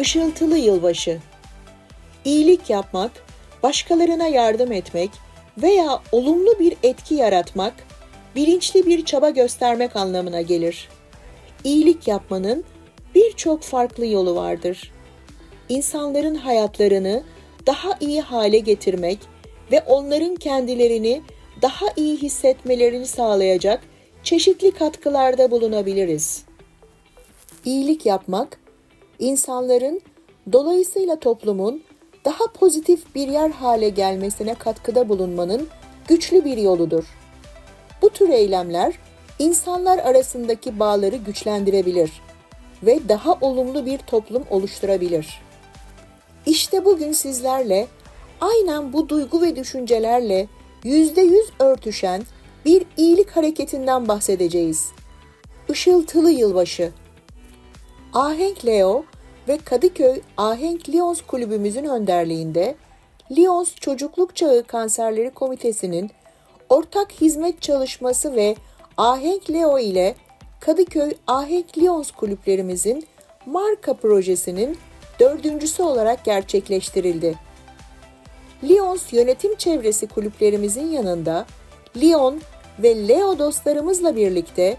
Işıltılı yılbaşı. İyilik yapmak, başkalarına yardım etmek veya olumlu bir etki yaratmak, bilinçli bir çaba göstermek anlamına gelir. İyilik yapmanın birçok farklı yolu vardır. İnsanların hayatlarını daha iyi hale getirmek ve onların kendilerini daha iyi hissetmelerini sağlayacak çeşitli katkılarda bulunabiliriz. İyilik yapmak, insanların dolayısıyla toplumun daha pozitif bir yer hale gelmesine katkıda bulunmanın güçlü bir yoludur. Bu tür eylemler insanlar arasındaki bağları güçlendirebilir ve daha olumlu bir toplum oluşturabilir. İşte bugün sizlerle aynen bu duygu ve düşüncelerle yüzde yüz örtüşen bir iyilik hareketinden bahsedeceğiz. Işıltılı Yılbaşı Ahenk Leo ve Kadıköy Ahenk Lions Kulübümüzün önderliğinde Lions Çocukluk Çağı Kanserleri Komitesi'nin ortak hizmet çalışması ve Ahenk Leo ile Kadıköy Ahenk Lions kulüplerimizin marka projesinin dördüncüsü olarak gerçekleştirildi. Lions yönetim çevresi kulüplerimizin yanında Lyon ve Leo dostlarımızla birlikte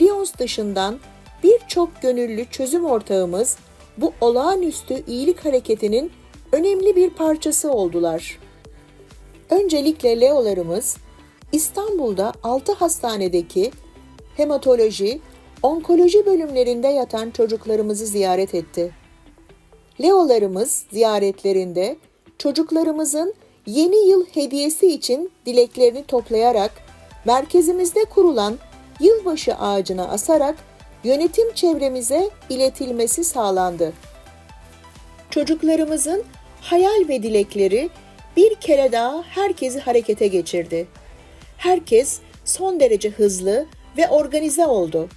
Lions dışından birçok gönüllü çözüm ortağımız bu olağanüstü iyilik hareketinin önemli bir parçası oldular. Öncelikle Leolarımız İstanbul'da 6 hastanedeki hematoloji, onkoloji bölümlerinde yatan çocuklarımızı ziyaret etti. Leolarımız ziyaretlerinde çocuklarımızın yeni yıl hediyesi için dileklerini toplayarak merkezimizde kurulan yılbaşı ağacına asarak yönetim çevremize iletilmesi sağlandı. Çocuklarımızın hayal ve dilekleri bir kere daha herkesi harekete geçirdi. Herkes son derece hızlı ve organize oldu.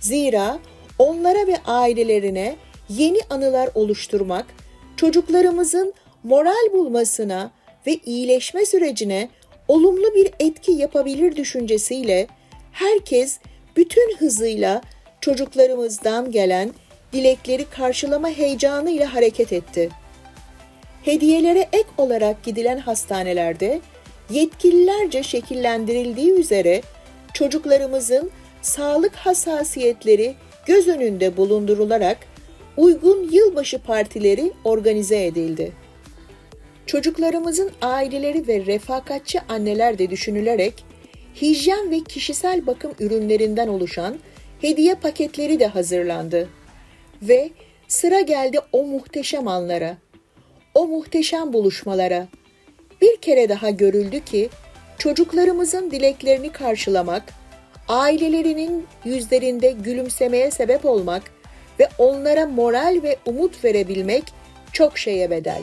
Zira onlara ve ailelerine yeni anılar oluşturmak, çocuklarımızın moral bulmasına ve iyileşme sürecine olumlu bir etki yapabilir düşüncesiyle herkes bütün hızıyla çocuklarımızdan gelen dilekleri karşılama heyecanıyla hareket etti. Hediyelere ek olarak gidilen hastanelerde yetkililerce şekillendirildiği üzere çocuklarımızın sağlık hassasiyetleri göz önünde bulundurularak uygun yılbaşı partileri organize edildi. Çocuklarımızın aileleri ve refakatçi anneler de düşünülerek hijyen ve kişisel bakım ürünlerinden oluşan hediye paketleri de hazırlandı. Ve sıra geldi o muhteşem anlara, o muhteşem buluşmalara. Bir kere daha görüldü ki çocuklarımızın dileklerini karşılamak, ailelerinin yüzlerinde gülümsemeye sebep olmak ve onlara moral ve umut verebilmek çok şeye bedel.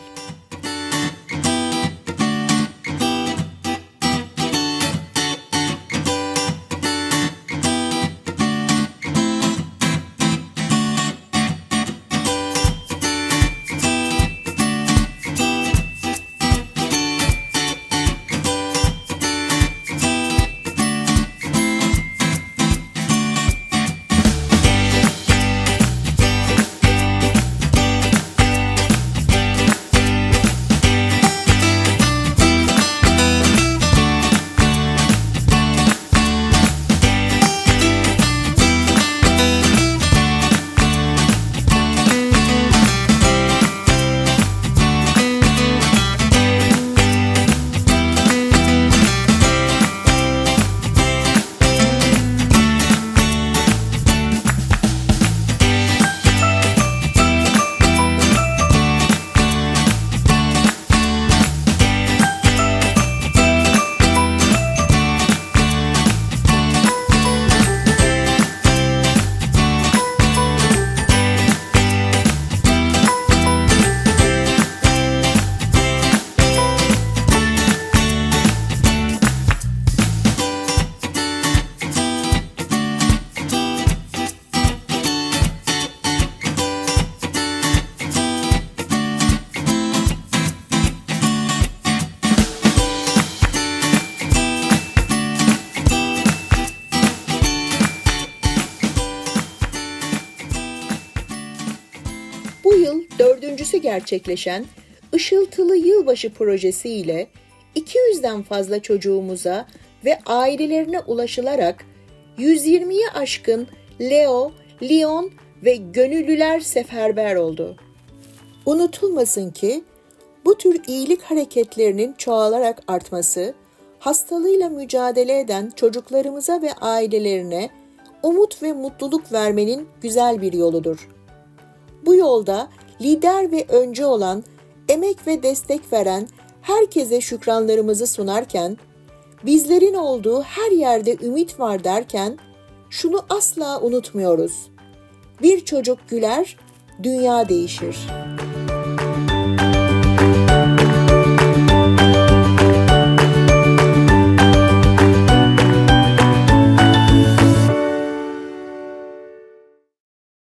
Bu yıl dördüncüsü gerçekleşen Işıltılı Yılbaşı projesi ile 200'den fazla çocuğumuza ve ailelerine ulaşılarak 120'ye aşkın Leo, Leon ve gönüllüler seferber oldu. Unutulmasın ki bu tür iyilik hareketlerinin çoğalarak artması, hastalığıyla mücadele eden çocuklarımıza ve ailelerine umut ve mutluluk vermenin güzel bir yoludur. Bu yolda lider ve öncü olan, emek ve destek veren herkese şükranlarımızı sunarken, bizlerin olduğu her yerde ümit var derken, şunu asla unutmuyoruz. Bir çocuk güler, dünya değişir.''